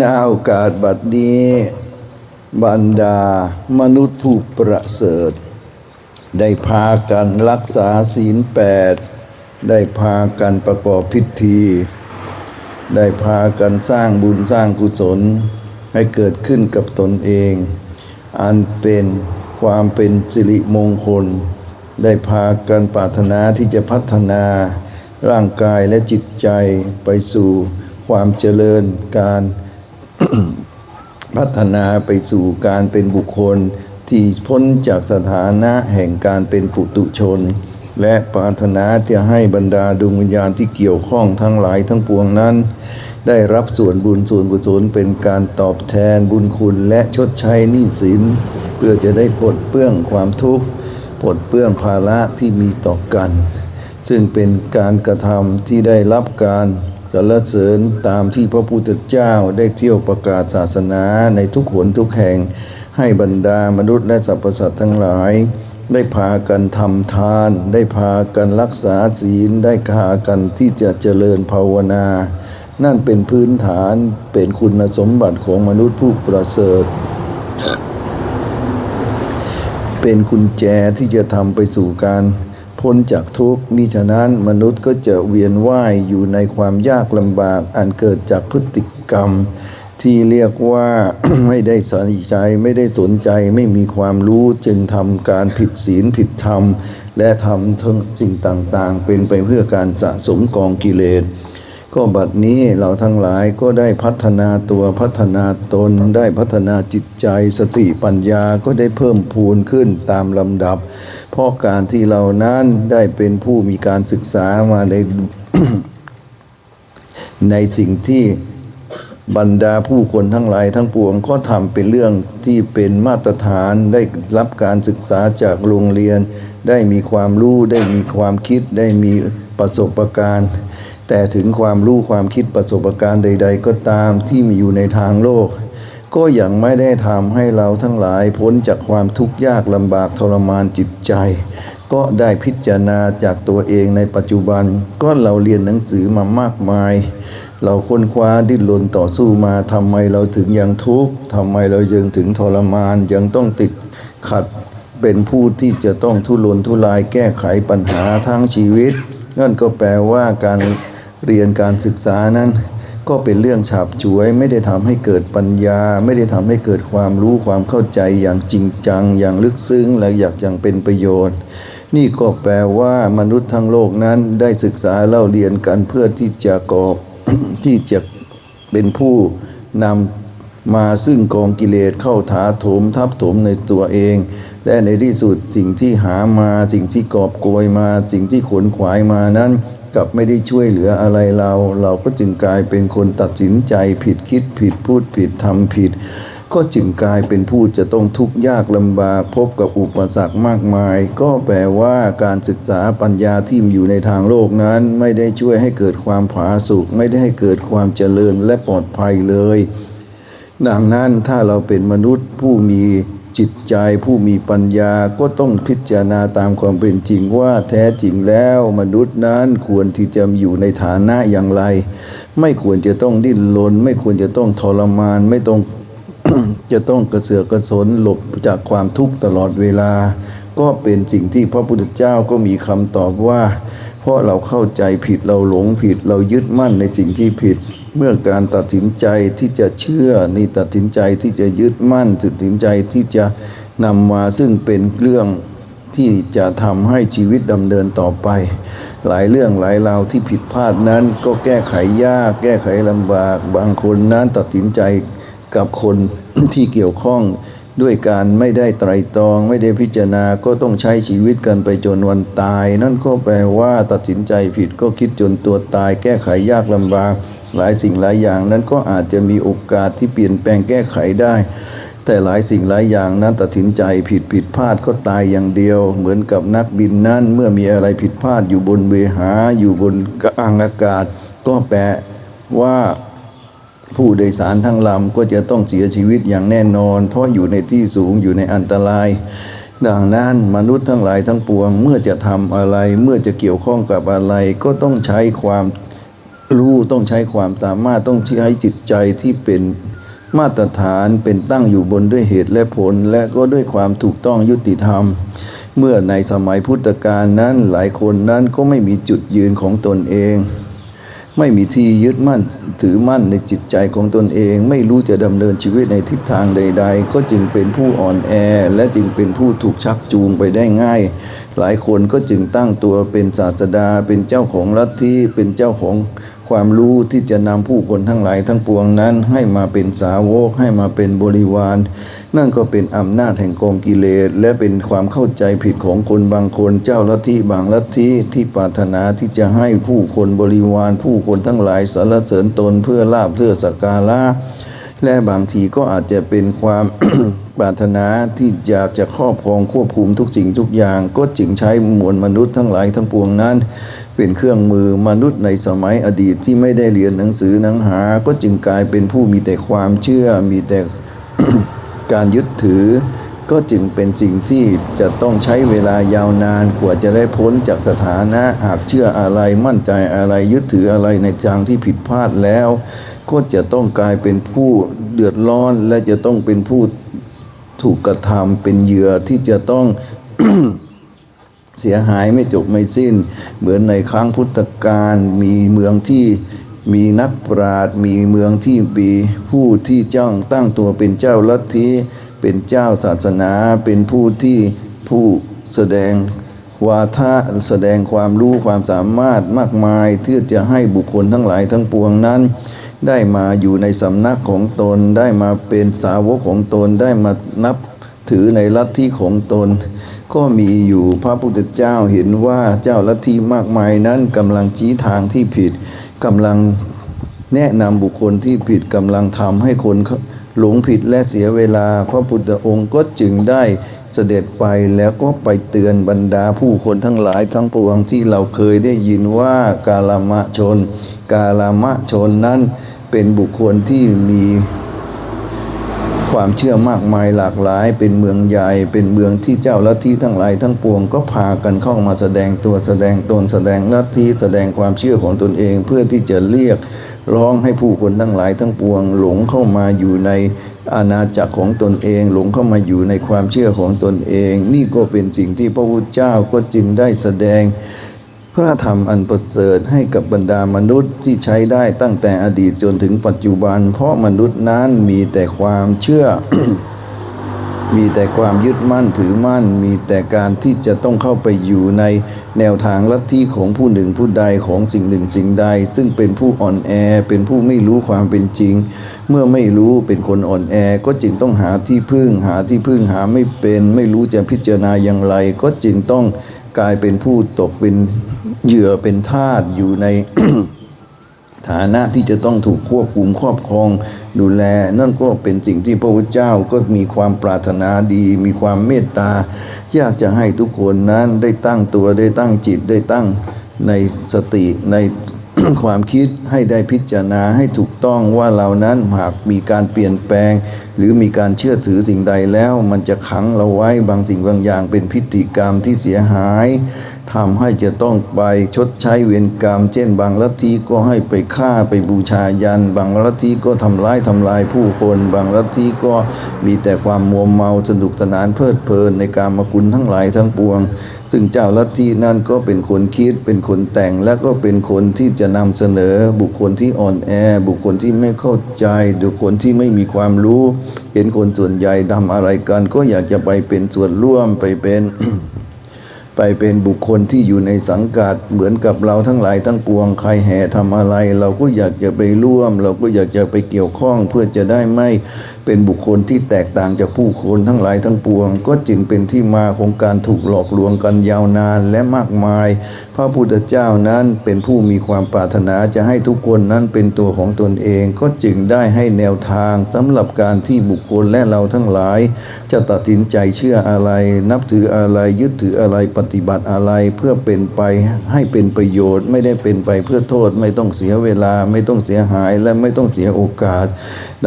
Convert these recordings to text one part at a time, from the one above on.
ณโอกาสบัดนี้ บรรดามนุษย์ผู้ประเสริฐ ได้พากันรักษาศีลแปด ได้พากันประกอบพิธี ได้พากันสร้างบุญสร้างกุศลให้เกิดขึ้นกับตนเอง อันเป็นความเป็นสิริมงคล ได้พากันปรารถนาที่จะพัฒนา ร่างกายและจิตใจไปสู่ความเจริญการ พัฒนาไปสู่การเป็นบุคคลที่พ้นจากสถานะแห่งการเป็นปุตุชน และปรารถนาจะให้บรรดาดวงวิญญาณที่เกี่ยวข้องทั้งหลายทั้งปวงนั้น ได้รับส่วนบุญส่วนกุศลเป็นการตอบแทนบุญคุณและชดใช้หนี้สิน เพื่อจะได้ปลดเปลื้องความทุกข์ปลดเปลื้องภาระที่มีต่อกัน ซึ่งเป็นการกระทำที่ได้รับการ สรรเสริญตามที่พระพุทธเจ้าได้เที่ยวประกาศศาสนาในทุกหนทุกแห่ง ให้บรรดามนุษย์และสรรพสัตว์ทั้งหลาย ได้พากันทำทาน ได้พากันรักษาศีล ได้พากันที่จะเจริญภาวนา นั่นเป็นพื้นฐานเป็นคุณสมบัติของมนุษย์ผู้ประเสริฐ เป็นกุญแจที่จะทำไปสู่การ พ้นจากทุกข์มิฉะนั้นมนุษย์ก็จะเวียนว่ายอยู่ในความยากลำบากอันเกิดจากพฤติกรรม ที่เรียกว่าไม่ได้สนใจไม่ได้สนใจไม่มีความรู้จึงทำการผิดศีลผิดธรรม และทำทั้งสิ่งต่างๆ เป็นไปเพื่อการสะสมกองกิเลส ก็บัดนี้เราทั้งหลายก็ได้พัฒนาตัวพัฒนาตนได้พัฒนาจิตใจสติปัญญาก็ได้เพิ่มพูนขึ้นตามลำดับ เพราะการที่เรานั้นได้เป็นผู้มีการศึกษามาในในสิ่งที่บรรดาผู้คนทั้งหลายทั้งปวงก็ทำเป็นเรื่องที่เป็นมาตรฐานได้รับการศึกษาจากโรงเรียน ได้มีความรู้ได้มีความคิดได้มีประสบการณ์ แต่ถึงความรู้ความคิดประสบการณ์ใด ๆ ก็ตามที่มีอยู่ในทางโลก ก็ยังไม่ได้ทำให้เราทั้งหลายพ้นจากความทุกข์ยากลำบากทรมานจิตใจ ก็ได้พิจารณาจากตัวเองในปัจจุบัน ก็เราเรียนหนังสือมามากมาย เราค้นคว้าดิ้นรนต่อสู้มาทำไมเราถึงยังทุกข์ทำไมเรายังถึงทรมานยังต้องติดขัดเป็นผู้ที่จะต้องทุรนทุรายแก้ไขปัญหาทั้งชีวิต นั่นก็แปลว่าการ เรียนการศึกษานั้น ก็เป็นเรื่องฉาบฉวย ไม่ได้ทำให้เกิดปัญญา ไม่ได้ทำให้เกิดความรู้ความเข้าใจอย่างจริงจัง อย่างลึกซึ้งและอยากอย่างเป็นประโยชน์ นี่ก็แปลว่ามนุษย์ทั้งโลกนั้นได้ศึกษาเล่าเรียนกันเพื่อที่จะกอบที่จะเป็นผู้นำมาซึ่งกองกิเลสเข้าถาโถมทับถมในตัวเองและในที่สุดสิ่งที่หามาสิ่งที่กอบโกยมาสิ่งที่ขนขวายมานั้น กลับไม่ได้ช่วยเหลืออะไรเรา เราก็จึงกลายเป็นคนตัดสินใจผิดคิดผิดพูดผิดทำผิด ก็จึงกลายเป็นผู้จะต้องทุกข์ยากลำบากพบกับอุปสรรคมากมาย ก็แปลว่าการศึกษาปัญญาที่อยู่ในทางโลกนั้น ไม่ได้ช่วยให้เกิดความผาสุกไม่ได้ให้เกิดความเจริญและปลอดภัยเลย ดังนั้นถ้าเราเป็นมนุษย์ผู้มี จิตใจผู้มีปัญญาก็ต้องพิจารณาตามความเป็นจริงว่าแท้จริงแล้วมนุษย์นั้นควรที่จะอยู่ในฐานะอย่างไร ไม่ควรจะต้องดิ้นรนไม่ควรจะต้องทรมานไม่ต้องจะต้องกระเสือกกระสนหลบจากความทุกข์ตลอดเวลา ก็เป็นสิ่งที่พระพุทธเจ้าก็มีคำตอบว่า เพราะเราเข้าใจผิดเราหลงผิดเรายึดมั่นในสิ่งที่ผิด เมื่อการตัดสินใจที่จะเชื่อนี่ตัดสินใจที่จะยึดมั่นตัดสินใจที่จะนำมาซึ่งเป็นเรื่องที่จะทำให้ชีวิตดำเนินต่อไป หลายเรื่องหลายราวที่ผิดพลาดนั้นก็แก้ไขยาก แก้ไขลำบาก บางคนนั้นตัดสินใจกับคนที่เกี่ยวข้องด้วยการไม่ได้ไตรตรองไม่ได้พิจารณาก็ต้องใช้ชีวิตกันไปจนวันตาย นั่นก็แปลว่าตัดสินใจผิดก็คิดจนตัวตาย แก้ไขยากลำบาก หลายสิ่งหลายอย่างนั้นก็อาจจะมีโอกาสที่เปลี่ยนแปลงแก้ไขได้ แต่หลายสิ่งหลายอย่างนั้นตัดสินใจผิดผิดพลาดก็ตายอย่างเดียว เหมือนกับนักบินนั้นเมื่อมีอะไรผิดพลาดอยู่บนเวหาอยู่บนกลางอากาศ ก็แปลว่าผู้โดยสารทั้งลำก็จะต้องเสียชีวิตอย่างแน่นอน เพราะอยู่ในที่สูงอยู่ในอันตราย ดังนั้นมนุษย์ทั้งหลายทั้งปวง เมื่อจะทำอะไรเมื่อจะเกี่ยวข้องกับอะไร ก็ต้องใช้ความ รู้ต้องใช้ความสามารถต้องใช้จิตใจที่เป็นมาตรฐานเป็นตั้งอยู่บนด้วยเหตุและผล และก็ด้วยความถูกต้องยุติธรรม เมื่อในสมัยพุทธกาลนั้นหลายคนนั้นก็ไม่มีจุดยืนของตนเอง ไม่มีที่ยึดมั่นถือมั่นในจิตใจของตนเอง ไม่รู้จะดำเนินชีวิตในทิศทางใด ๆ ก็จึงเป็นผู้อ่อนแอ และจึงเป็นผู้ถูกชักจูงไปได้ง่าย หลายคนก็จึงตั้งตัวเป็นศาสดาเป็นเจ้าของลัทธิเป็นเจ้าของ ความรู้ที่จะนำผู้คนทั้งหลายทั้งปวงนั้น ให้มาเป็นสาวกให้มาเป็นบริวาร นั่นก็เป็นอำนาจแห่งกองกิเลส และเป็นความเข้าใจผิดของคนบางคนเจ้าลัทธิบางลัทธิที่ปรารถนาที่จะให้ผู้คนบริวาร ผู้คนทั้งหลายสรรเสริญตนเพื่อลาบเพื่อสักการะและบางทีก็อาจจะเป็นความปรารถนาที่อยากจะครอบครองควบคุมทุกสิ่งทุกอย่าง ก็จึงใช้มวลมนุษย์ทั้งหลายทั้งปวงนั้น เป็นเครื่องมือมนุษย์ในสมัยอดีตที่ไม่ได้เรียนหนังสือหนังหา ก็จึงกลายเป็นผู้มีแต่ความเชื่อมีแต่การยึดถือ ก็จึงเป็นสิ่งที่จะต้องใช้เวลายาวนานกว่าจะได้พ้นจากสถานะหากเชื่ออะไรมั่นใจอะไรยึดถืออะไรในทางที่ผิดพลาดแล้ว ก็จะต้องกลายเป็นผู้เดือดร้อนและจะต้องเป็นผู้ถูกกระทำเป็นเหยื่อที่จะต้อง เสียหายไม่จบไม่สิ้น เหมือนในครั้งพุทธกาลมีเมืองที่มีนักปราชญ์มีเมืองที่มีผู้ที่จ้องตั้งตัวเป็นเจ้าลัทธิเป็นเจ้าศาสนา เป็นผู้ที่ผู้แสดงวาทะแสดงความรู้ความสามารถมากมายที่จะให้บุคคลทั้งหลายทั้งปวงนั้น ได้มาอยู่ในสำนักของตนได้มาเป็นสาวกของตนได้มานับถือในลัทธิของตน ก็มีอยู่พระพุทธเจ้าเห็นว่าเจ้าลัทธิมากมายนั้นกำลังชี้ทางที่ผิดกำลังแนะนำบุคคลที่ผิดกำลังทำให้คนหลงผิดและเสียเวลา พระพุทธองค์ก็จึงได้เสด็จไปแล้วก็ไปเตือนบรรดาผู้คนทั้งหลายทั้งปวงที่เราเคยได้ยินว่ากาลามะชน กาลามะชนนั้นเป็นบุคคลที่มี ความเชื่อมากมายหลากหลาย เป็นเมืองใหญ่เป็นเมืองที่เจ้าลัทธิทั้งหลายทั้งปวงก็พากันเข้ามาแสดงตัวแสดงตนแสดงลัทธิแสดงความเชื่อของตนเองเพื่อที่จะเรียกร้องให้ผู้คนทั้งหลายทั้งปวง หลงเข้ามาอยู่ในอาณาจักรของตนเอง หลงเข้ามาอยู่ในความเชื่อของตนเอง นี่ก็เป็นสิ่งที่พระพุทธเจ้าก็จึงได้แสดง พระธรรมอันประเสริฐให้กับบรรดามนุษย์ที่ใช้ได้ตั้งแต่อดีตจนถึงปัจจุบัน เพราะมนุษย์นั้นมีแต่ความเชื่อ มีแต่ความยึดมั่นถือมั่น มีแต่การที่จะต้องเข้าไปอยู่ในแนวทางลัทธิของผู้หนึ่งผู้ใดของสิ่งหนึ่งสิ่งใด ซึ่งเป็นผู้อ่อนแอเป็นผู้ไม่รู้ความเป็นจริง เมื่อไม่รู้เป็นคนอ่อนแอก็จึงต้องหาที่พึ่งหาที่พึ่งหาไม่เป็น ไม่รู้จะพิจารณาอย่างไร ก็จึงต้องกลายเป็นผู้ตกเป็น เหยื่อเป็นทาสอยู่ในฐานะที่จะต้องถูกควบคุมครอบครองดูแล นั่นก็เป็นสิ่งที่พระพุทธเจ้าก็มีความปรารถนาดี มีความเมตตา อยากจะให้ทุกคนนั้นได้ตั้งตัวได้ตั้งจิตได้ตั้งในสติในความคิดให้ได้พิจารณาให้ถูกต้องว่าเรานั้นหากมีการเปลี่ยนแปลง หรือมีการเชื่อถือสิ่งใดแล้ว มันจะขังเราไว้บางสิ่งบางอย่างเป็นพิธีกรรมที่เสียหาย ทำให้จะต้องไปชดใช้เวรกรรม เช่น บางลัทธิก็ให้ไปฆ่าไปบูชายัน บางลัทธิก็ทำร้ายทำลายผู้คน บางลัทธิก็มีแต่ความมัวเมาสนุกสนานเพลิดเพลินในการมาคุณทั้งหลายทั้งปวง ซึ่งเจ้าลัทธินั่นก็เป็นคนคิดเป็นคนแต่งและก็เป็นคนที่จะนำเสนอบุคคลที่อ่อนแอ บุคคลที่ไม่เข้าใจบุคคลที่ไม่มีความรู้ เห็นคนส่วนใหญ่ทำอะไรกันก็อยากจะไปเป็นส่วนร่วมไปเป็น ไปเป็นบุคคลที่อยู่ในสังกัดเหมือนกับเราทั้งหลายทั้งปวงใครแห่ทำอะไร เราก็อยากจะไปร่วม เราก็อยากจะไปเกี่ยวข้องเพื่อจะได้ไม่ เป็นบุคคลที่แตกต่างจากผู้คนทั้งหลายทั้งปวง ก็จึงเป็นที่มาของการถูกหลอกลวงกันยาวนานและมากมาย พระพุทธเจ้านั้นเป็นผู้มีความปรารถนาจะให้ทุกคนนั้นเป็นตัวของตนเอง ก็จึงได้ให้แนวทางสำหรับการที่บุคคลและเราทั้งหลาย จะตัดสินใจเชื่ออะไร นับถืออะไรยึดถืออะไรปฏิบัติอะไรเพื่อเป็นไปให้เป็นประโยชน์ ไม่ได้เป็นไปเพื่อโทษไม่ต้องเสียเวลาไม่ต้องเสียหายและไม่ต้องเสียโอกาส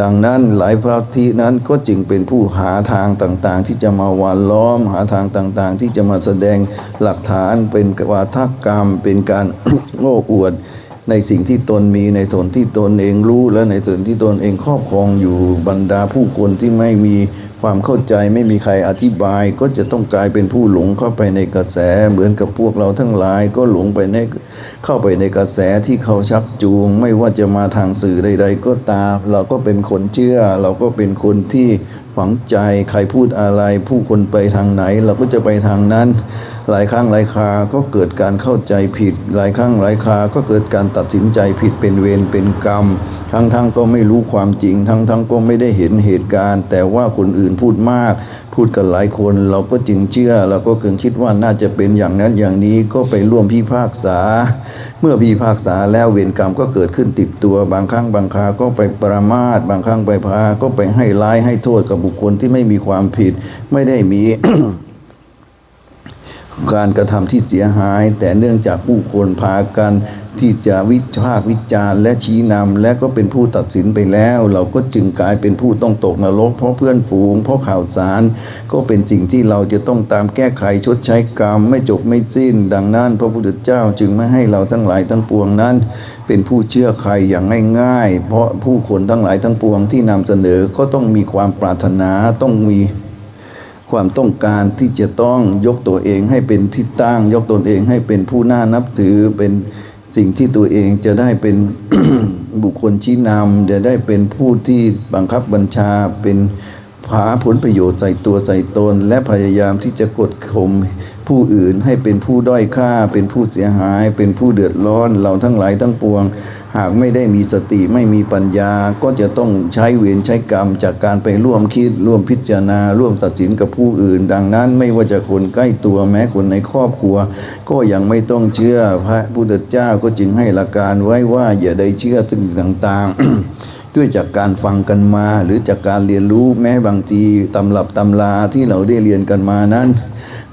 ดังนั้นหลายพระที่นั้นก็จึงเป็นผู้หาทางต่างๆ ที่จะมาหวานล้อม หาทางต่างๆ ที่จะมาแสดงหลักฐานเป็นวาทกรรม เป็นการโอ้อวด ในสิ่งที่ตนมีในส่วนที่ตนเองรู้และในส่วนที่ตนเองครอบครองอยู่บรรดาผู้คนที่ไม่มี ความเข้าใจไม่มีใครอธิบายก็จะต้องกลายเป็นผู้หลงเข้าไปในกระแสเหมือนกับพวกเราทั้งหลายก็หลงไปในเข้าไปในกระแสที่เขาชักจูง ไม่ว่าจะมาทางสื่อใด ๆ ก็ตาม เราก็เป็นคนเชื่อ เราก็เป็นคนที่ฝังใจใครพูดอะไร ผู้คนไปทางไหน เราก็จะไปทางนั้น หลายครั้งหลายคราก็เกิดการเข้าใจผิด หลายครั้งหลายคราก็เกิดการตัดสินใจผิดเป็นเวรเป็นกรรม ทั้งๆงก็ไม่รู้ความจริง ทั้งๆงก็ไม่ได้เห็นเหตุการณ์ แต่ว่าคนอื่นพูดมาก พูดกันหลายคนเราก็จึงเชื่อเราก็เกิงคิดว่าน่าจะเป็นอย่างนั้นอย่างนี้ก็ไปร่วมพิพากษา เมื่อพิพากษาแล้วเวรกรรมก็เกิดขึ้นติดตัวบางครั้งบางคราก็ไปประมาทบางครั้งไปพาก็ไปให้ร้ายให้โทษกับบุคคลที่ไม่มีความผิดไม่ได้มี การกระทำที่เสียหาย แต่เนื่องจากผู้คนพากันที่จะวิพากษ์วิจารณ์และชี้นำและก็เป็นผู้ตัดสินไปแล้ว เราก็จึงกลายเป็นผู้ต้องตกนรก เพราะเพื่อนฝูง เพราะข่าวสาร ก็เป็นสิ่งที่เราจะต้องตามแก้ไขชดใช้กรรม ไม่จบไม่สิ้น ดังนั้น พระพุทธเจ้าจึงไม่ให้เราทั้งหลายทั้งปวงนั้น เป็นผู้เชื่อใครอย่างง่าย ๆ เพราะผู้คนทั้งหลายทั้งปวงที่นำเสนอก็ต้องมีความปรารถนาต้องมี ความต้องการที่จะต้องยกตัวเองให้เป็นที่ตั้ง ยกตนเองให้เป็นผู้น่านับถือเป็นสิ่งที่ตัวเองจะได้เป็นบุคคลชี้นำจะได้เป็นผู้ที่บังคับบัญชาเป็นหาผลประโยชน์ใส่ตัวใส่ตน และพยายามที่จะกดข่มผู้อื่นให้เป็นผู้ด้อยค่า เป็นผู้เสียหาย เป็นผู้เดือดร้อนเราทั้งหลายทั้งปวง หากไม่ได้มีสติไม่มีปัญญาก็จะต้องใช้เวรใช้กรรม จากการไปร่วมคิด ร่วมพิจารณา ร่วมตัดสินกับผู้อื่น ดังนั้นไม่ว่าจะคนใกล้ตัวแม้คนในครอบครัว ก็ยังไม่ต้องเชื่อพระพุทธเจ้าก็จึงให้หลักการไว้ว่าอย่าได้เชื่อสิ่งต่างๆด้วยจากการฟังกันมาหรือจากการเรียนรู้แม้บางทีตำรับตำราที่เราได้เรียนกันมานั้น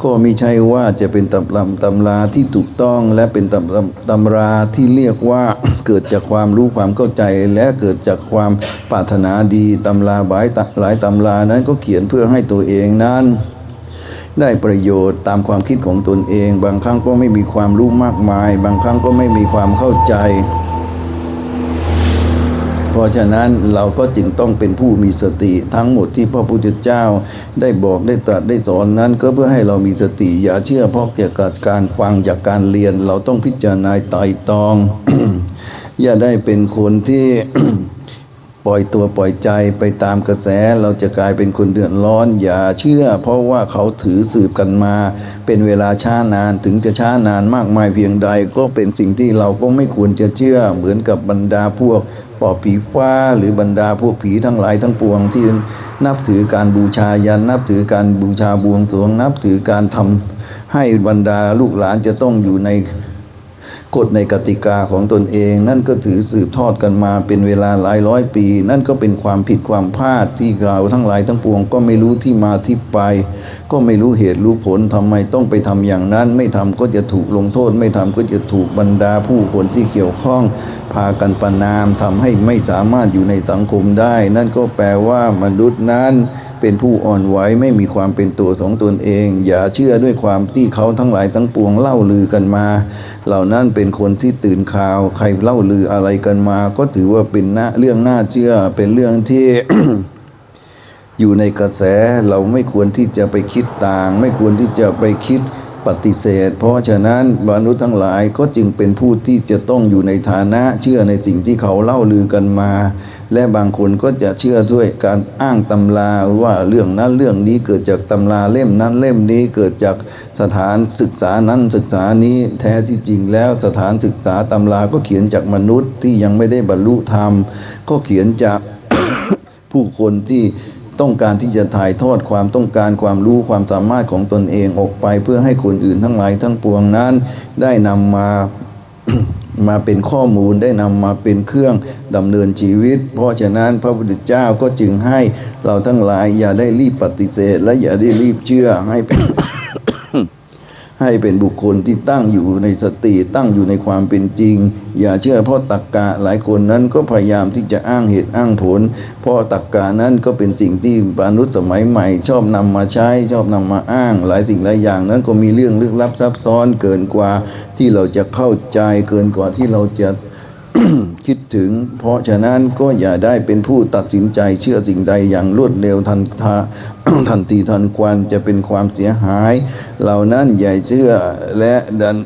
ก็ไม่ใช่ว่าจะเป็นตำรับตำราที่ถูกต้องและเป็นตำรับตำราที่เรียกว่าเกิดจากความรู้ความเข้าใจ และเกิดจากความปรารถนาดีตำราหลายหลายตำรานั้นก็เขียนเพื่อให้ตัวเองนั้น ได้ประโยชน์ตามความคิดของตนเอง บางครั้งก็ไม่มีความรู้มากมาย บางครั้งก็ไม่มีความเข้าใจ เพราะฉะนั้นเราก็จึงต้องเป็นผู้มีสติทั้งหมดที่พระพุทธเจ้า ได้บอกได้ตรัสได้สอนนั้น ก็เพื่อให้เรามีสติอย่าเชื่อเพราะเกี่ยวกับการฟังจากการเรียน เราต้องพิจารณาไต่ตอง อย่าได้เป็นคนที่ปล่อยตัวปล่อยใจไปตามกระแสเราจะกลายเป็นคนเดือดร้อน อย่าเชื่อ เพราะว่าเขาถือสืบกันมา เป็นเวลาช้านานถึงจะช้านานมากมายเพียงใด ก็เป็นสิ่งที่เราก็ไม่ควรจะเชื่อเหมือนกับบรรดาพวก ปอบผีฟ้าหรือบรรดาพวกผีทั้งหลายทั้งปวงที่นับถือการบูชายันนับถือการบูชาบวงสรวงนับถือการทำให้บรรดาลูกหลานจะต้องอยู่ใน กฎในกติกาของตนเอง นั่นก็ถือสืบทอดกันมาเป็นเวลาหลายร้อยปี นั่นก็เป็นความผิดความพลาดที่เราทั้งหลายทั้งปวง ก็ไม่รู้ที่มาที่ไป ก็ไม่รู้เหตุรู้ผลทำไมต้องไปทำอย่างนั้น ไม่ทำก็จะถูกลงโทษ ไม่ทำก็จะถูกบรรดาผู้คนที่เกี่ยวข้อง พากันประนามทำให้ไม่สามารถอยู่ในสังคมได้ นั่นก็แปลว่ามนุษย์นั้น เป็นผู้อ่อนไหวไม่มีความเป็นตัวของตนเอง อย่าเชื่อด้วยความที่เขาทั้งหลายทั้งปวงเล่าลือกันมา เหล่านั้นเป็นคนที่ตื่นข่าว ใครเล่าลืออะไรกันมา ก็ถือว่าเป็นหน้าเรื่องน่าเชื่อเป็นเรื่องที่อยู่ในกระแสเราไม่ควรที่จะไปคิดต่าง ไม่ควรที่จะไปคิด ปฏิเสธ เพราะฉะนั้นมนุษย์ทั้งหลายก็จึงเป็นผู้ที่จะต้องอยู่ในฐานะเชื่อในสิ่งที่เขาเล่าลือกันมา และบางคนก็จะเชื่อด้วยการอ้างตำราว่าเรื่องนั้นเรื่องนี้เกิดจากตำราเล่มนั้นเล่มนี้เกิดจากสถานศึกษานั้นศึกษานี้แท้ที่จริงแล้วสถานศึกษาตำราก็เขียนจากมนุษย์ที่ยังไม่ได้บรรลุธรรม ก็เขียนจากผู้คนที่ ต้องการที่จะถ่ายทอดความต้องการความรู้ความสามารถของตนเองออกไป เพื่อให้คนอื่นทั้งหลายทั้งปวงนั้น ได้นำมามาเป็นข้อมูลได้นำมาเป็นเครื่องดำเนินชีวิต เพราะฉะนั้นพระพุทธเจ้าก็จึงให้เราทั้งหลายอย่าได้รีบปฏิเสธ และอย่าได้รีบเชื่อให้เป็น ให้เป็นบุคคลที่ตั้งอยู่ในสติตั้งอยู่ในความเป็นจริง อย่าเชื่อเพราะตักกะหลายคนนั้นก็พยายามที่จะอ้างเหตุอ้างผล เพราะตักกะนั้นก็เป็นสิ่งที่มนุษย์สมัยใหม่ ชอบนำมาใช้ชอบนำมาอ้าง หลายสิ่งหลายอย่างนั้นก็มีเรื่องลึกลับซับซ้อนเกินกว่าที่เราจะเข้าใจเกินกว่าที่เราจะ คิดถึง เพราะฉะนั้นก็อย่าได้เป็นผู้ตัดสินใจเชื่อสิ่งใดอย่างรวดเร็วทันทาทันทีทันควันจะเป็นความเสียหาย เหล่านั้นอย่าเชื่อและดัน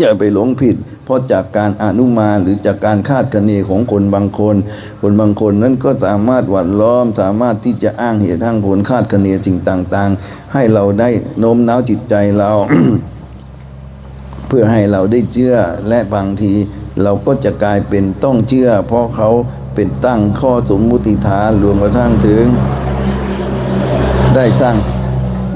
อย่าไปหลงผิด เพราะจากการอนุมาหรือจากการคาดคะเนของคนบางคน คนบางคนนั้นก็สามารถหวั่นล้อม สามารถที่จะอ้างเหตุอ้างผลคาดคะเนสิ่งต่างๆ ให้เราได้โน้มน้าวจิตใจเรา เพื่อให้เราได้เชื่อและบางที เราก็จะกลายเป็นต้องเชื่อ เพราะเขาเป็นตั้งข้อสมมุติฐานรวมกระทั่งถึง ได้สร้าง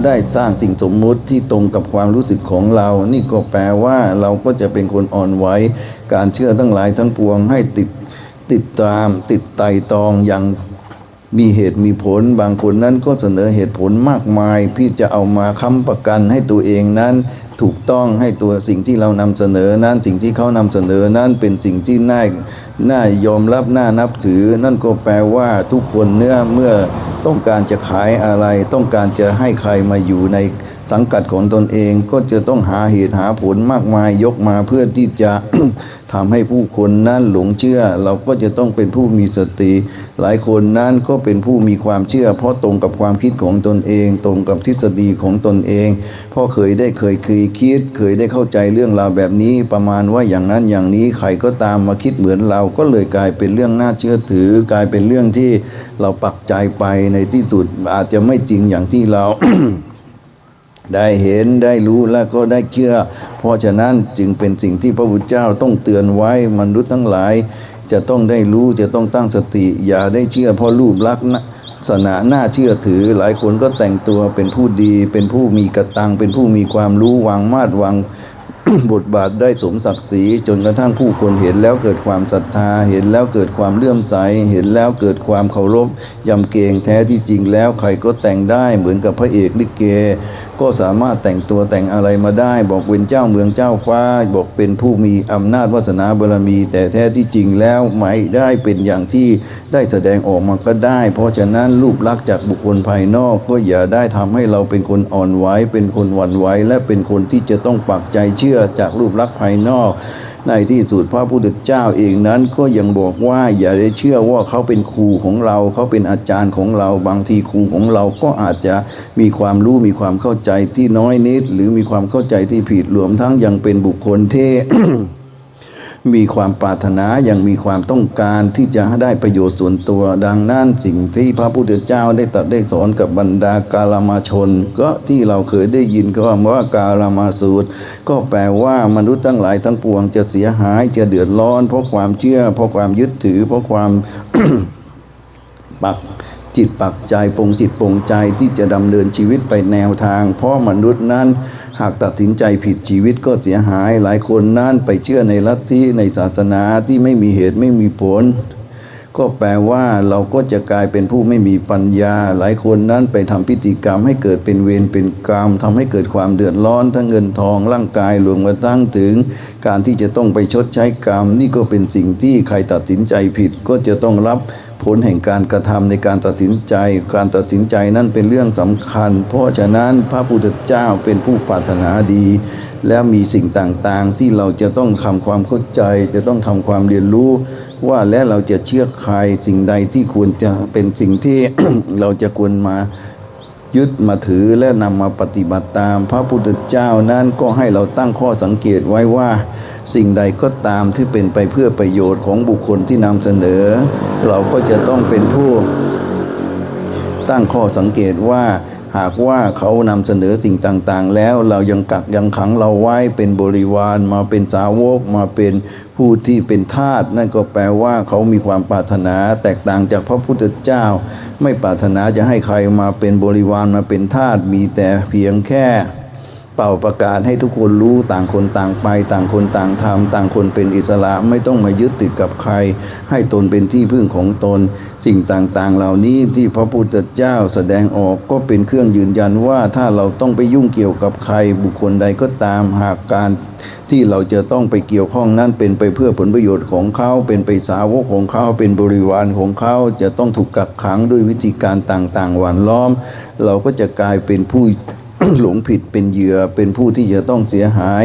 ได้สร้างสิ่งสมมุติที่ตรงกับความรู้สึกของเรา นี่ก็แปลว่าเราก็จะเป็นคนอ่อนไหวการเชื่อทั้งหลายทั้งปวงให้ติดติดตามติดไต่ตองอย่างมีเหตุมีผลบางคนนั้นก็เสนอเหตุผลมากมายพี่จะเอามาค้ำประกันให้ตัวเองนั้น ถูกต้องให้ตัวสิ่งที่เรานำเสนอนั้นสิ่งที่เขานำเสนอนั้นเป็นสิ่งที่น่าน่ายอมรับน่านับถือ นั่นก็แปลว่าทุกคนเนื้อเมื่อต้องการจะขายอะไร ต้องการจะให้ใครมาอยู่ใน สังกัดของตนเองก็จะต้องหาเหตุหาผลมากมายยกมาเพื่อที่จะ ทำให้ผู้คนนั้นหลงเชื่อ เราก็จะต้องเป็นผู้มีสติ หลายคนนั้นก็เป็นผู้มีความเชื่อ เพราะตรงกับความคิดของตนเอง ตรงกับทฤษฎีของตนเองพราะเคยได้เคยเคยคิด เคยได้เข้าใจเรื่องราวแบบนี้ ประมาณว่าอย่างนั้นอย่างนี้ใครก็ตามมาคิดเหมือนเราก็เลยกลายเป็นเรื่องน่าเชื่อถือ กลายเป็นเรื่องที่เราปักใจไปในที่สุดอาจจะไม่จริงอย่างที่เรา ได้เห็นได้รู้แล้วก็ได้เชื่อ เพราะฉะนั้นจึงเป็นสิ่งที่พระพุทธเจ้าต้องเตือนไว้มนุษย์ทั้งหลาย จะต้องได้รู้จะต้องตั้งสติ อย่าได้เชื่อเพราะรูปลักษณ์นะสนาน่าเชื่อถือ หลายคนก็แต่งตัวเป็นผู้ดี เป็นผู้มีกระตัง เป็นผู้มีความรู้วางมาดวางบทบาทได้สมศักดิ์ศรีจนกระทั่งผู้คนเห็นแล้วเกิดความศรัทธา เห็นแล้วเกิดความเลื่อมใส เห็นแล้วเกิดความเคารพยำเกรงแท้ที่จริงแล้วใครก็แต่งได้เหมือนกับพระเอกลิเก ก็สามารถแต่งตัวแต่งอะไรมาได้ บอกเป็นเจ้าเมืองเจ้าฟ้า บอกเป็นผู้มีอำนาจวาสนาบารมี แต่แท้ที่จริงแล้วไม่ได้เป็นอย่างที่ได้แสดงออกมาก็ได้ เพราะฉะนั้นรูปลักษณ์จากบุคคลภายนอกก็อย่าได้ทำให้เราเป็นคนอ่อนไหวเป็นคนหวั่นไหวและเป็นคนที่จะต้องปักใจเชื่อจากรูปลักษณ์ภายนอก ในที่สุดพระพุทธเจ้าเองนั้นก็ยังบอกว่าอย่าได้เชื่อว่าเขาเป็นครูของเรา เขาเป็นอาจารย์ของเรา บางทีครูของเราก็อาจจะมีความรู้มีความเข้าใจที่น้อยนิด หรือมีความเข้าใจที่ผิดรวมทั้งยังเป็นบุคคลที่ มีความปรารถนาอยังมีความต้องการที่จะได้ประโยชน์ส่วนตัว ดังนั้นสิ่งที่พระพุทธเจ้าได้ตรัสได้สอนกับบรรดากาลมาชน ก็ที่เราเคยได้ยินก็ว่ากาลมาสูตร ก็แปลว่ามนุษย์ทั้งหลายทั้งปวงจะเสียหายจะเดือดร้อน เพราะความเชื่อ เพราะความยึดถือ เพราะความปักจิตปักใจปรงจิตปรงใจที่จะดำเนินชีวิตไปแนวทาง เพราะมนุษย์นั้น หากตัดสินใจผิดชีวิตก็เสียหาย หลายคนนั้นไปเชื่อในลัทธิในศาสนาที่ไม่มีเหตุไม่มีผล ก็แปลว่าเราก็จะกลายเป็นผู้ไม่มีปัญญา หลายคนนั้นไปทำพิธีกรรมให้เกิดเป็นเวรเป็นกรรมทำให้เกิดความเดือดร้อนทั้งเงินทองร่างกายรวมกระทั่งถึง การที่จะต้องไปชดใช้กรรม นี่ก็เป็นสิ่งที่ใครตัดสินใจผิดก็จะต้องรับ ผลแห่งการกระทำในการตัดสินใจ การตัดสินใจนั้นเป็นเรื่องสำคัญ เพราะฉะนั้นพระพุทธเจ้าเป็นผู้ปรารถนาดี และมีสิ่งต่างๆ ที่เราจะต้องทำความเข้าใจ จะต้องทำความเรียนรู้ ว่าและเราจะเชื่อใครสิ่งใดที่ควรจะเป็นสิ่งที่เราจะควรมา ยึดมาถือและนำมาปฏิบัติตาม พระพุทธเจ้านั้นก็ให้เราตั้งข้อสังเกตไว้ว่า สิ่งใดก็ตามที่เป็นไปเพื่อประโยชน์ของบุคคลที่นำเสนอ เราก็จะต้องเป็นผู้ ตั้งข้อสังเกตว่า หากว่าเขานำเสนอสิ่งต่างๆ แล้วเรายังกักยังขังเราไว้เป็นบริวารมาเป็นสาวกมาเป็นผู้ที่เป็นทาสนั่นก็แปลว่าเขามีความปรารถนาแตกต่างจากพระพุทธเจ้า ไม่ปรารถนาจะให้ใครมาเป็นบริวารมาเป็นทาสมีแต่เพียงแค่ เป่าประกาศให้ทุกคนรู้ต่างคนต่างไป ต่างคนต่างทำต่างคนเป็นอิสระไม่ต้องมายึดติดกับใคร ให้ตนเป็นที่พึ่งของตน สิ่งต่างๆ เหล่านี้ที่พระพุทธเจ้าแสดงออกก็เป็นเครื่องยืนยันว่าถ้าเราต้องไปยุ่งเกี่ยวกับใคร บุคคลใดก็ตามหากการที่เราจะต้องไปเกี่ยวข้องนั้นเป็นไปเพื่อผลประโยชน์ของเขา เป็นไปสาวกของเขาเป็นบริวารของเขาจะต้องถูกกักขังด้วยวิธีการต่างๆ หวานล้อม เราก็จะกลายเป็นผู้ หลงผิดเป็นเหยื่อเป็นผู้ที่จะต้องเสียหาย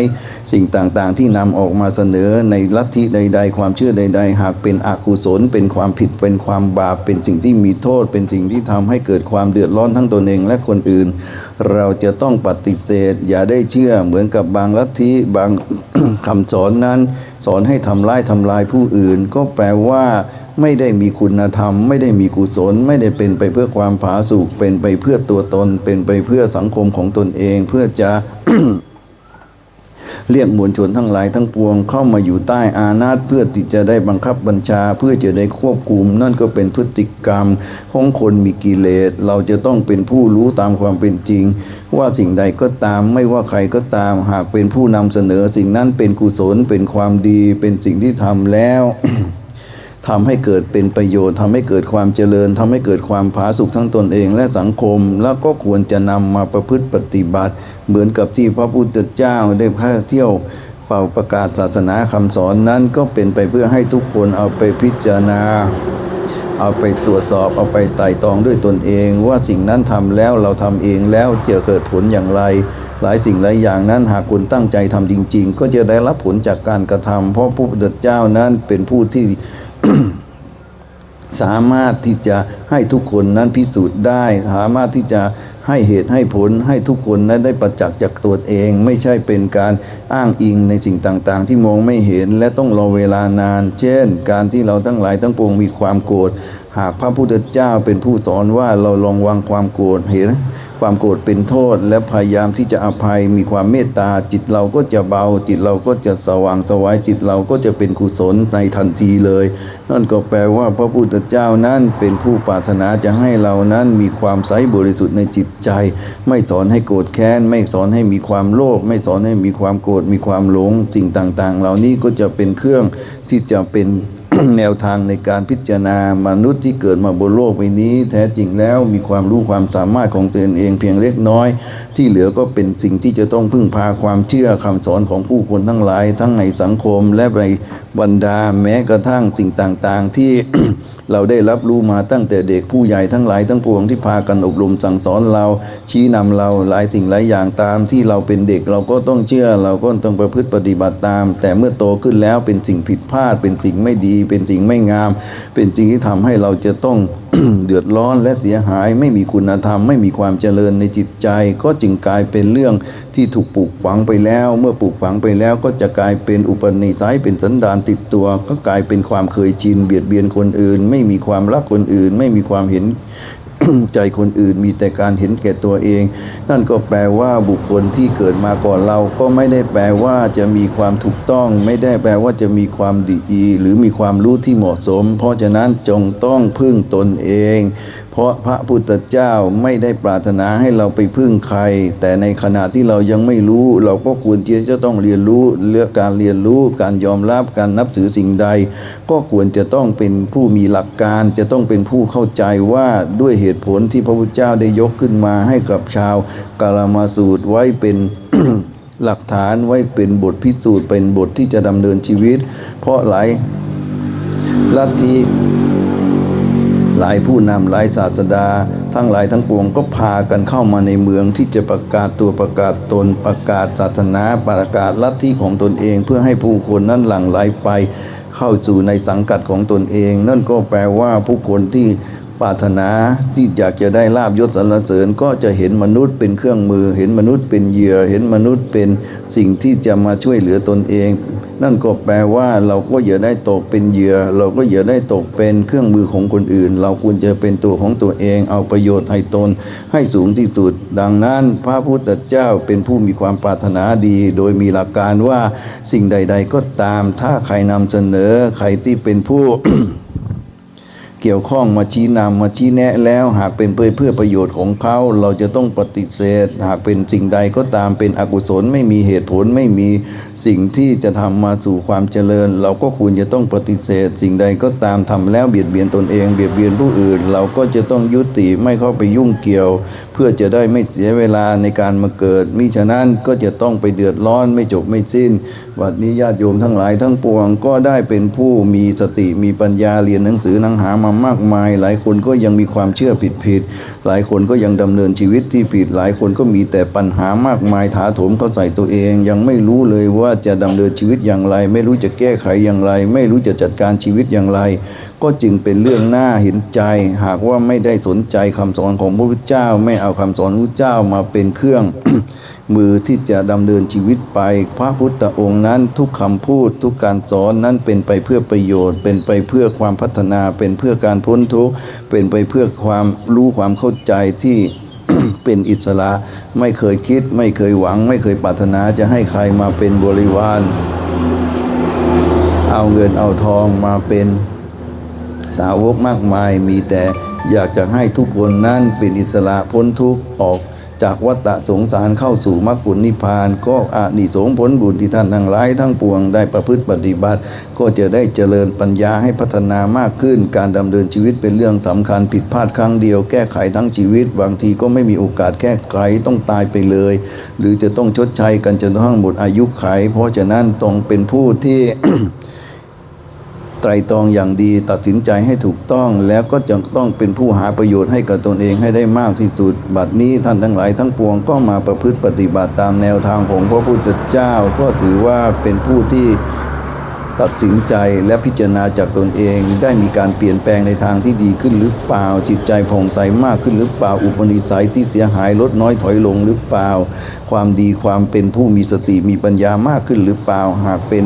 สิ่งต่างๆ ที่นำออกมาเสนอในลัทธิใด ๆ ความเชื่อใด ๆ หากเป็นอกุศล เป็นความผิดเป็นความบาป เป็นสิ่งที่มีโทษ เป็นสิ่งที่ทำให้เกิดความเดือดร้อนทั้งตนเองและคนอื่น เราจะต้องปฏิเสธ อย่าได้เชื่อเหมือนกับบางลัทธิบางคำสอนนั้น สอนให้ทำร้ายทำลายผู้อื่น ก็แปลว่า ไม่ได้มีคุณธรรม ไม่ได้มีกุศล ไม่ได้เป็นไปเพื่อความผาสุกเป็นไปเพื่อตัวตน เป็นไปเพื่อสังคมของตนเอง เพื่อจะเรียกมวลชนทั้งหลายทั้งปวงเข้ามาอยู่ใต้อานาจเพื่อที่จะได้บังคับบัญชา เพื่อจะได้ควบคุม นั่นก็เป็นพฤติกรรมของคนมีกิเลส เราจะต้องเป็นผู้รู้ตามความเป็นจริง ว่าสิ่งใดก็ตามไม่ว่าใครก็ตาม หากเป็นผู้นำเสนอสิ่งนั้นเป็นกุศลเป็นความดี เป็นสิ่งที่ทำแล้ว ทำให้เกิดเป็นประโยชน์ทำให้เกิดความเจริญทำให้เกิดความผาสุกทั้งตนเองและสังคม แล้วก็ควรจะนำมาประพฤติปฏิบัติ เหมือนกับที่พระพุทธเจ้าได้พาเที่ยวเป่าประกาศศาสนาคำสอนนั้นก็เป็นไปเพื่อให้ทุกคนเอาไปพิจารณา เอาไปตรวจสอบเอาไปไต่ตองด้วยตนเอง ว่าสิ่งนั้นทำแล้วเราทำเองแล้วจะเกิดผลอย่างไรหลายสิ่งหลายอย่างนั้นหากคุณตั้งใจทำจริง ๆ ก็จะได้รับผลจากการกระทำเพราะพระพุทธเจ้านั้นเป็นผู้ที่ สามารถที่จะให้ทุกคนนั้นพิสูจน์ได้ สามารถที่จะให้เหตุให้ผลให้ทุกคนนั้นได้ประจักษ์จากตัวเอง ไม่ใช่เป็นการอ้างอิงในสิ่งต่างๆ ที่มองไม่เห็นและต้องรอเวลานาน เช่น การที่เราทั้งหลายทั้งปวงมีความโกรธหากพระพุทธเจ้าเป็นผู้สอนว่าเราลองวางความโกรธเห็น ความโกรธเป็นโทษและพยายามที่จะอภัยมีความเมตตา จิตเราก็จะเบา จิตเราก็จะสว่างสวายจิตเราก็จะเป็นกุศลในทันทีเลย นั่นก็แปลว่าพระพุทธเจ้านั้นเป็นผู้ปรารถนาจะให้เรานั้นมีความใสบริสุทธิ์ในจิตใจ ไม่สอนให้โกรธแค้น ไม่สอนให้มีความโลภไม่สอนให้มีความโกรธมีความหลงสิ่งต่างๆ เหล่านี้ก็จะเป็นเครื่องที่จะเป็น แนวทางในการพิจารณามนุษย์ที่เกิดมาบนโลกใบนี้ แท้จริงแล้วมีความรู้ความสามารถของตนเองเพียงเล็กน้อย ที่เหลือก็เป็นสิ่งที่จะต้องพึ่งพาความเชื่อคำสอนของผู้คนทั้งหลาย ทั้งในสังคมและในบรรดาแม้กระทั่งสิ่งต่างๆที่ เราได้รับรู้มาตั้งแต่เด็กผู้ใหญ่ทั้งหลายทั้งปวงที่พากันอบรมสั่งสอนเรา ชี้นำเราหลายสิ่งหลายอย่างตามที่เราเป็นเด็กเราก็ต้องเชื่อเราก็ต้องประพฤติปฏิบัติตาม แต่เมื่อโตขึ้นแล้วเป็นสิ่งผิดพลาด เป็นสิ่งไม่ดี เป็นสิ่งไม่งาม เป็นสิ่งที่ทำให้เราจะต้อง เดือดร้อนและเสียหายไม่มีคุณธรรม ไม่มีความเจริญในจิตใจ ก็จึงกลายเป็นเรื่องที่ถูกปลูกฝังไปแล้ว เมื่อปลูกฝังไปแล้วก็จะกลายเป็นอุปนิสัยเป็นสันดานติดตัว ก็กลายเป็นความเคยชินเบียดเบียนคนอื่น ไม่มีความรักคนอื่น ไม่มีความเห็น ใจคนอื่นมีแต่การเห็นแก่ตัวเอง นั่นก็แปลว่าบุคคลที่เกิดมาก่อนเราก็ไม่ได้แปลว่าจะมีความถูกต้อง ไม่ได้แปลว่าจะมีความดี หรือมีความรู้ที่เหมาะสม เพราะฉะนั้นจงต้องพึ่งตนเอง เพราะพระพุทธเจ้าไม่ได้ปรารถนาให้เราไปพึ่งใคร แต่ในขณะที่เรายังไม่รู้ เราก็ควรที่จะต้องเรียนรู้เรื่องการเรียนรู้การยอมรับการนับถือสิ่งใด ก็ควรจะต้องเป็นผู้มีหลักการ จะต้องเป็นผู้เข้าใจว่าด้วยเหตุผลที่พระพุทธเจ้าได้ยกขึ้นมาให้กับชาวกาลมาสูตรไว้เป็นหลักฐานไว้เป็นบทพิสูจน์เป็นบทที่จะดำเนินชีวิต เพราะหลายลัทธิ หลายผู้นำหลายศาสดา ทั้งหลายทั้งปวงก็พากันเข้ามาในเมืองที่จะประกาศตัวประกาศตนประกาศศาสนาประกาศลัทธิของตนเอง เพื่อให้ผู้คนนั้นหลั่งไหลไป เข้าสู่ในสังกัดของตนเอง นั่นก็แปลว่าผู้คนที่ ปรารถนาที่อยากจะได้ลาบยศสรรเสริญก็จะเห็นมนุษย์เป็นเครื่องมือ เห็นมนุษย์เป็นเหยื่อ เห็นมนุษย์เป็นสิ่งที่จะมาช่วยเหลือตนเอง นั่นก็แปลว่าเราก็อย่าได้ตกเป็นเหยื่อ เราก็อย่าได้ตกเป็นเครื่องมือของคนอื่น เราควรจะเป็นตัวของตัวเองเอาประโยชน์ให้ตน ให้สูงที่สุด ดังนั้นพระพุทธเจ้าเป็นผู้มีความปรารถนาดี โดยมีหลักการว่าสิ่งใด ๆ ก็ตามถ้าใครนำเสนอใครที่เป็นผู้ เกี่ยวข้องมาชี้นำมาชี้แนะแล้วหากเป็นเพื่อเพื่อประโยชน์ของเขาเราจะต้องปฏิเสธ หากเป็นสิ่งใดก็ตามเป็นอกุศลไม่มีเหตุผลไม่มีสิ่งที่จะทำมาสู่ความเจริญ เราก็ควรจะต้องปฏิเสธ สิ่งใดก็ตามทำแล้วเบียดเบียนตนเองเบียดเบียนผู้อื่น เราก็จะต้องยุติไม่เข้าไปยุ่งเกี่ยว เพื่อจะได้ไม่เสียเวลาในการมาเกิดมิฉะนั้นก็จะต้องไปเดือดร้อนไม่จบไม่สิ้น วัดนี้ญาติโยมทั้งหลายทั้งปวงก็ได้เป็นผู้มีสติมีปัญญาเรียนหนังสือหนังหามามากมาย หลายคนก็ยังมีความเชื่อผิดผิดๆหลายคนก็ยังดำเนินชีวิตที่ผิด หลายคนก็มีแต่ปัญหามากมายถาโถมเข้าใส่ตัวเอง ยังไม่รู้เลยว่าจะดำเนินชีวิตอย่างไร ไม่รู้จะแก้ไขอย่างไร ไม่รู้จะจัดการชีวิตอย่างไร ก็จึงเป็นเรื่องน่าเห็นใจ หากว่าไม่ได้สนใจคำสอนของพระพุทธเจ้า ไม่เอาคำสอนพระพุทธเจ้ามาเป็นเครื่อง มือที่จะดำเนินชีวิตไป พระพุทธองค์นั้นทุกคำพูดทุกการสอนนั้นเป็นไปเพื่อประโยชน์ เป็นไปเพื่อความพัฒนาเป็นเพื่อการพ้นทุกข์เป็นไปเพื่อความรู้ความเข้าใจที่เป็นอิสระไม่เคยคิด ไม่เคยหวัง ไม่เคยปรารถนาจะให้ใครมาเป็นบริวาร เอาเงินเอาทองมาเป็นสาวกมากมายมีแต่อยากจะให้ทุกคนนั้นเป็นอิสระพ้นทุกข์ออก จากวัฏสงสารเข้าสู่มรรคผลนิพพาน ก็อานิสงผลบุญที่ท่านทั้งหลายทั้งปวงได้ประพฤติปฏิบัติ ก็จะได้เจริญปัญญาให้พัฒนามากขึ้น การดำเนินชีวิตเป็นเรื่องสำคัญผิดพลาดครั้งเดียวแก้ไขทั้งชีวิต บางทีก็ไม่มีโอกาสแก้ไขต้องตายไปเลย หรือจะต้องชดใช้กันจนทั่งหมดอายุไข เพราะฉะนั้นต้องเป็นผู้ที่ ตรตรองอย่างดี ตัดสินใจให้ถูกต้อง แล้วก็จะต้องเป็นผู้หาประโยชน์ให้กับตนเองให้ได้มากที่สุด บัดนี้ท่านทั้งหลายทั้งปวงก็มาประพฤติปฏิบัติตามแนวทางของพระพุทธเจ้า ก็ถือว่าเป็นผู้ที่ตัดสินใจและพิจารณาจากตนเอง ได้มีการเปลี่ยนแปลงในทางที่ดีขึ้นหรือเปล่า จิตใจผ่องใสมากขึ้นหรือเปล่า อุปนิสัยที่เสียหายลดน้อยถอยลงหรือเปล่า ความดีความเป็นผู้มีสติมีปัญญามากขึ้นหรือเปล่า หากเป็น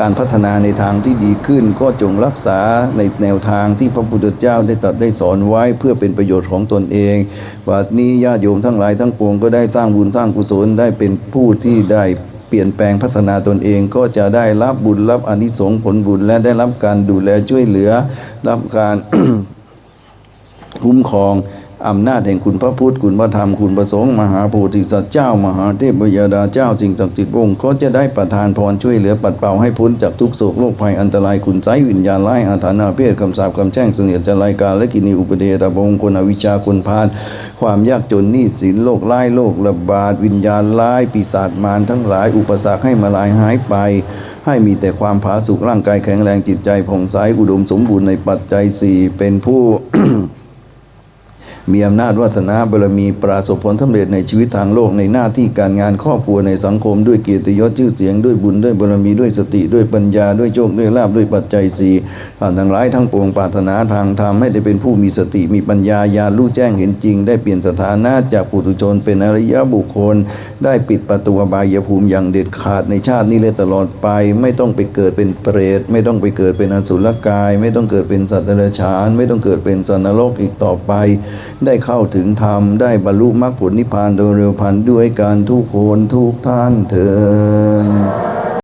การพัฒนาในทางที่ดีขึ้น ก็จงรักษาในแนวทางที่พระพุทธเจ้าได้ตรัสได้สอนไว้เพื่อเป็นประโยชน์ของตนเองวัดนี้ญาติโยมทั้งหลายทั้งปวงก็ได้สร้างบุญสร้างกุศลได้เป็นผู้ที่ได้เปลี่ยนแปลงพัฒนาตนเองก็จะได้รับบุญรับอนิสงส์ผลบุญและได้รับการดูแลช่วยเหลือ รับการคุ้มครอง อำนาจแห่งคุณพระพุทธคุณพระธรรมคุณพระสงฆ์มหาโพธิสัตว์เจ้ามหาเทพยดาเจ้าสิ่งศักดิ์สิทธิ์องค์ก็จะได้ประทานพรช่วยเหลือปัดเป่าให้พ้นจากทุกโศกโรคภัยอันตรายคุณไสวิญญาณร้ายอาถรรพ์อาเพศคำสาปคำแช่งเสนียดจะรายการและกินีอุปเดตบงคนอวิชชาคนพาลความยากจนนี้สินโรคร้ายโรคระบาดวิญญาณร้ายปีศาจมารทั้งหลายอุปสรรคให้มาลายหายไปให้มีแต่ความผาสุกร่างกายแข็งแรงจิตใจผ่องใสอุดมสมบูรณ์ในปัจจัยสี่เป็นผู้ มีอำนาจวาสนาบารมีประสบผลสำเร็จในชีวิตทางโลกในหน้าที่การงานครอบครัวในสังคมด้วยเกียรติยศชื่อเสียงด้วยบุญด้วยบารมีด้วยสติด้วยปัญญาด้วยโชคด้วยลาภด้วยปัจจัยสี่ท่านทั้งหลายทั้งปวงปรารถนาทางธรรมให้ได้เป็นผู้มีสติมีปัญญาญาณรู้แจ้งเห็นจริง ได้เปลี่ยนสถานะจากปุถุชนเป็นอริยบุคคล ได้ปิดประตูบายภูมิอย่างเด็ดขาดในชาตินี้และตลอดไป ไม่ต้องไปเกิดเป็นเปรตไม่ต้องไปเกิดเป็นอสุรกาย ไม่ต้องเกิดเป็นสัตว์เดรัจฉาน ไม่ต้องเกิดเป็นสัตว์นรกอีกต่อไปได้เข้าถึงธรรม ได้บรรลุมรรคผลนิพพานโดยเร็วพันด้วยการทุกคนทุกท่านเถิด